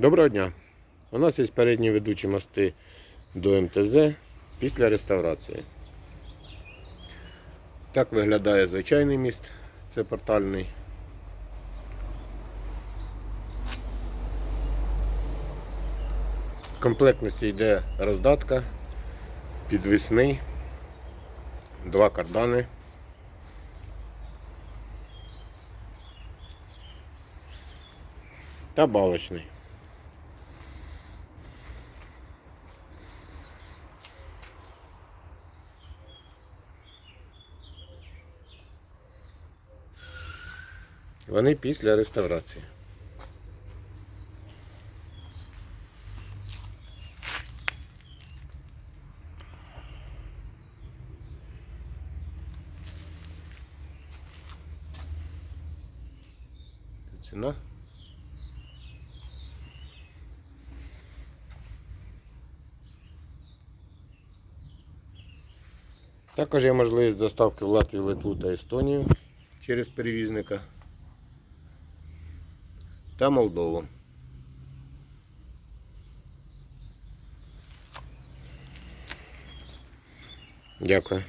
Доброго дня. У нас є передні ведучі мости до МТЗ після реставрації. Так виглядає звичайний міст, це портальний. В комплектності йде роздатка, підвісний, два кардани. Та балочний. Вони після реставрації. Ціна. Також є можливість доставки в Латвію, Литву та Естонію через перевізника та Молдову. Дякую.